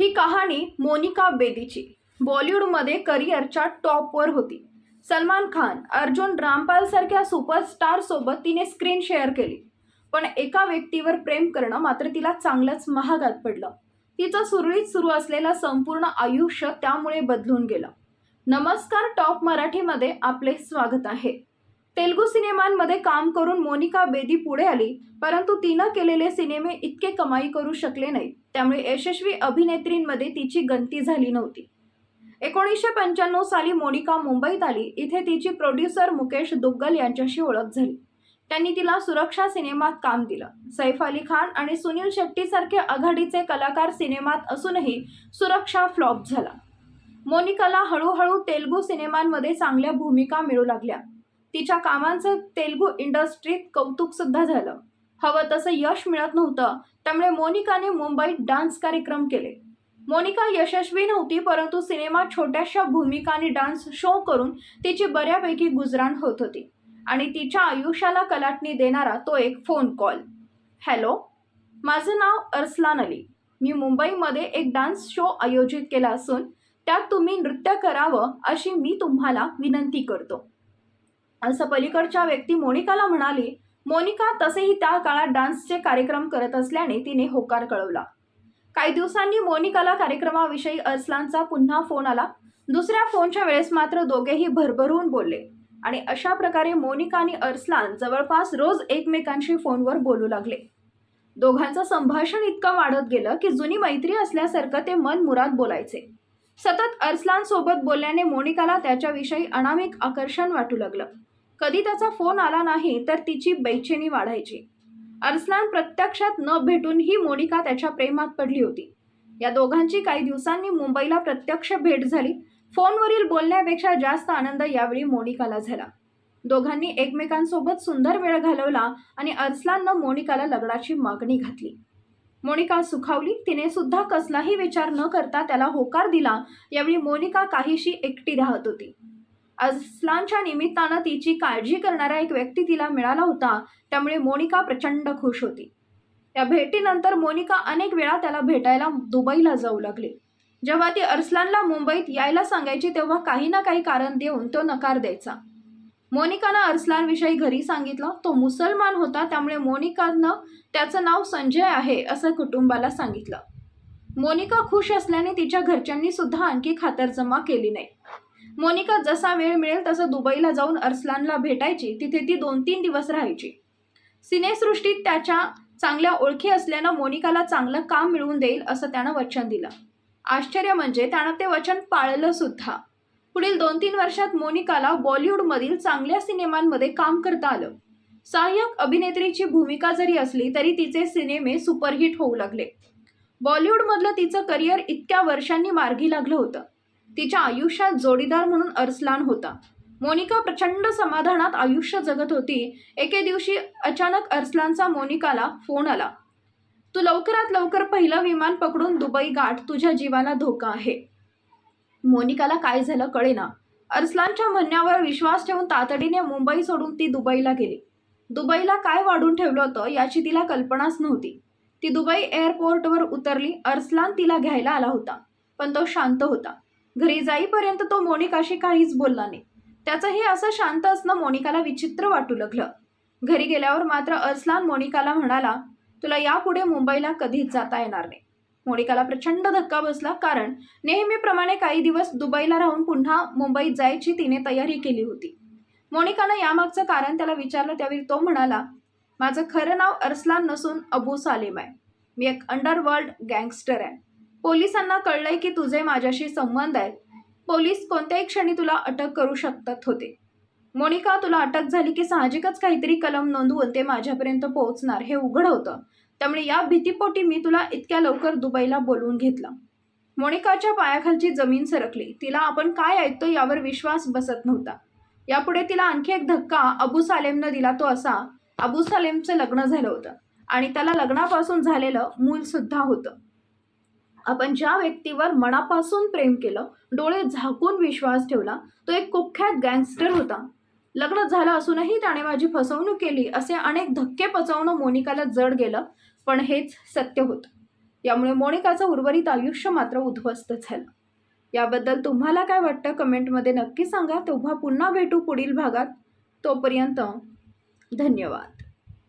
ही कहाणी मोनिका बेदीची. बॉलिवूडमध्ये करिअरच्या टॉपवर होती. सलमान खान अर्जुन रामपाल सारख्या सुपरस्टार सोबत तिने स्क्रीन शेअर केली. पण एका व्यक्तीवर प्रेम करणं मात्र तिला चांगलंच महागात पडलं. तिचं सुरळीत सुरू असलेलं संपूर्ण आयुष्य त्यामुळे बदलून गेलं. नमस्कार टॉप मराठीमध्ये आपले स्वागत आहे. तेलुगू सिनेमांमध्ये काम करून मोनिका बेदी पुढे आली परंतु तिनं केलेले सिनेमे इतके कमाई करू शकले नाही त्यामुळे यशस्वी अभिनेत्रींमध्ये तिची गंती झाली नव्हती. एकोणीसशे पंच्याण्णव साली मोनिका मुंबईत आली इथे तिची प्रोड्युसर मुकेश दुग्गल यांच्याशी ओळख झाली. त्यांनी तिला सुरक्षा सिनेमात काम दिलं. सैफ अली खान आणि सुनील शेट्टीसारखे आघाडीचे कलाकार सिनेमात असूनही सुरक्षा फ्लॉप झाला. मोनिकाला हळूहळू तेलुगू सिनेमांमध्ये चांगल्या भूमिका मिळू लागल्या. तिच्या कामांचं तेलगू इंडस्ट्रीत कौतुक सुद्धा झालं. हवं तसं यश मिळत नव्हतं त्यामुळे मोनिकाने मुंबईत डान्स कार्यक्रम केले. मोनिका यशस्वी नव्हती परंतु सिनेमात छोट्याशा भूमिका आणि डान्स शो करून तिची बऱ्यापैकी गुजराण होत होती. आणि तिच्या आयुष्याला कलाटणी देणारा तो एक फोन कॉल. हॅलो माझं नाव अर्सलान अली. मी मुंबईमध्ये एक डान्स शो आयोजित केला असून त्यात तुम्ही नृत्य करावं अशी मी तुम्हाला विनंती करतो. असं पलीकडच्या व्यक्ती मोनिकाला म्हणाली मोनिका तसेही त्या काळात डान्सचे कार्यक्रम करत असल्याने तिने होकार कळवला. काही दिवसांनी मोनिकाला कार्यक्रमाविषयी अर्सलानचा पुन्हा फोन आला. दुसऱ्या फोनच्या वेळेस मात्र दोघेही भरभरून बोलले आणि अशा प्रकारे मोनिका आणि अरसलान जवळपास रोज एकमेकांशी फोनवर बोलू लागले. दोघांचं संभाषण इतकं वाढत गेलं की जुनी मैत्री असल्यासारखं ते मन मुराद बोलायचे. सतत अरसलान सोबत बोलल्याने मोनिकाला त्याच्याविषयी अनामिक आकर्षण वाटू लागलं. कधी त्याचा फोन आला नाही तर तिची बेचैनी वाढायची. अरसलान प्रत्यक्षात न भेटूनही मोनिका त्याच्या प्रेमात पडली होती. या दोघांची काही दिवसांनी मुंबईला प्रत्यक्ष भेट झाली. फोनवरील बोलण्यापेक्षा जास्त आनंद यावेळी मोनिकाला झाला. दोघांनी एकमेकांसोबत सुंदर वेळ घालवला आणि अरसलाननं मोनिकाला लग्नाची मागणी घातली. मोनिका सुखावली तिने सुद्धा कसलाही विचार न करता त्याला होकार दिला यावेळी मोनिका काहीशी एकटी राहत होती. अस्लानच्या निमित्तानं तिची काळजी करणारा एक व्यक्ती तिला मिळाला होता त्यामुळे मोनिका प्रचंड खुश होती. या भेटीनंतर मोनिका अनेक वेळा त्याला भेटायला दुबईला जाऊ लागली. जेव्हा ती अरसलानला मुंबईत यायला सांगायची तेव्हा काही ना काही कारण देऊन तो नकार द्यायचा. मोनिकानं अरसलानविषयी घरी सांगितलं तो मुसलमान होता त्यामुळे मोनिकानं त्याचं नाव संजय आहे असं कुटुंबाला सांगितलं. मोनिका खुश असल्याने तिच्या घरच्यांनी सुद्धा आणखी खातरजमा केली नाही. मोनिका जसा वेळ मिळेल तसं दुबईला जाऊन अरसलानला भेटायची. तिथे ती दोन तीन दिवस राहायची. सिनेसृष्टीत त्याच्या चांगल्या ओळखी असल्यानं मोनिकाला चांगलं काम मिळवून देईल असं त्यानं वचन दिलं. आश्चर्य म्हणजे त्यानं ते वचन पाळलं सुद्धा. पुढील दोन तीन वर्षात मोनिकाला बॉलिवूडमधील चांगल्या सिनेमांमध्ये काम करता आलं. सहाय्यक अभिनेत्रीची भूमिका जरी असली तरी तिचे सिनेमे सुपरहिट होऊ लागले. बॉलिवूडमधलं तिचं करिअर इतक्या वर्षांनी मार्गी लागलं होतं. तिच्या आयुष्यात जोडीदार म्हणून अरसलान होता. मोनिका प्रचंड समाधानात आयुष्य जगत होती. एके दिवशी अचानक अरसलानचा मोनिकाला फोन आला. तू लवकरात लवकर पहिलं विमान पकडून दुबई गाठ तुझ्या जीवाला धोका आहे. मोनिकाला काय झालं कळेना. अरसलानच्या म्हणण्यावर विश्वास ठेवून तातडीने मुंबई सोडून ती दुबईला गेली. दुबईला काय वाढून ठेवलं होतं याची तिला कल्पनाच नव्हती. ती दुबई एअरपोर्टवर उतरली अरसलान तिला घ्यायला आला होता पण तो शांत होता. घरी जाईपर्यंत तो मोनिकाशी काहीच बोलला नाही. त्याचंही असं शांत असणं मोनिकाला विचित्र वाटू लागलं. घरी गेल्यावर मात्र अर्सलान मोनिकाला म्हणाला तुला यापुढे मुंबईला कधीच जाता येणार नाही. मोनिकाला प्रचंड धक्का बसला कारण नेहमीप्रमाणे काही दिवस दुबईला राहून पुन्हा मुंबईत जायची तिने तयारी केली होती. मोनिकानं यामागचं कारण त्याला विचारलं त्यावेळी तो म्हणाला माझं खरं नाव अरसलान नसून अबू सालेम आहे. मी एक अंडरवर्ल्ड गँगस्टर आहे. पोलिसांना कळलंय की तुझे माझ्याशी संबंध आहेत. पोलीस कोणत्याही क्षणी तुला अटक करू शकतात होते. मोनिका तुला अटक झाली की साहजिकच काहीतरी कलम नोंदवून ते माझ्यापर्यंत पोहोचणार हे उघड होतं. त्यामुळे या भीतीपोटी मी तुला इतक्या लवकर दुबईला बोलवून घेतलं. मोनिकाच्या पायाखालची जमीन सरकली. तिला आपण काय ऐकतो यावर विश्वास बसत नव्हता. यापुढे तिला आणखी एक धक्का अबू सालेमनं दिला तो असा. अबू सालेमचं लग्न झालं होतं. आणि त्याला लग्नापासून झालेलं मूलसुद्धा होतं. आपण ज्या व्यक्तीवर मनापासून प्रेम केलं डोळे झाकून विश्वास ठेवला तो एक कुख्यात गँगस्टर होता. लग्न झालं असूनही त्याने माझी फसवणूक केली असे अनेक धक्के पचवणं मोनिकाला जड गेलं पण हेच सत्य होतं. यामुळे मोनिकाचं उर्वरित आयुष्य मात्र उद्ध्वस्त झालं. याबद्दल तुम्हाला काय वाटतं कमेंटमध्ये नक्की सांगा तेव्हा पुन्हा भेटू पुढील भागात. तोपर्यंत धन्यवाद.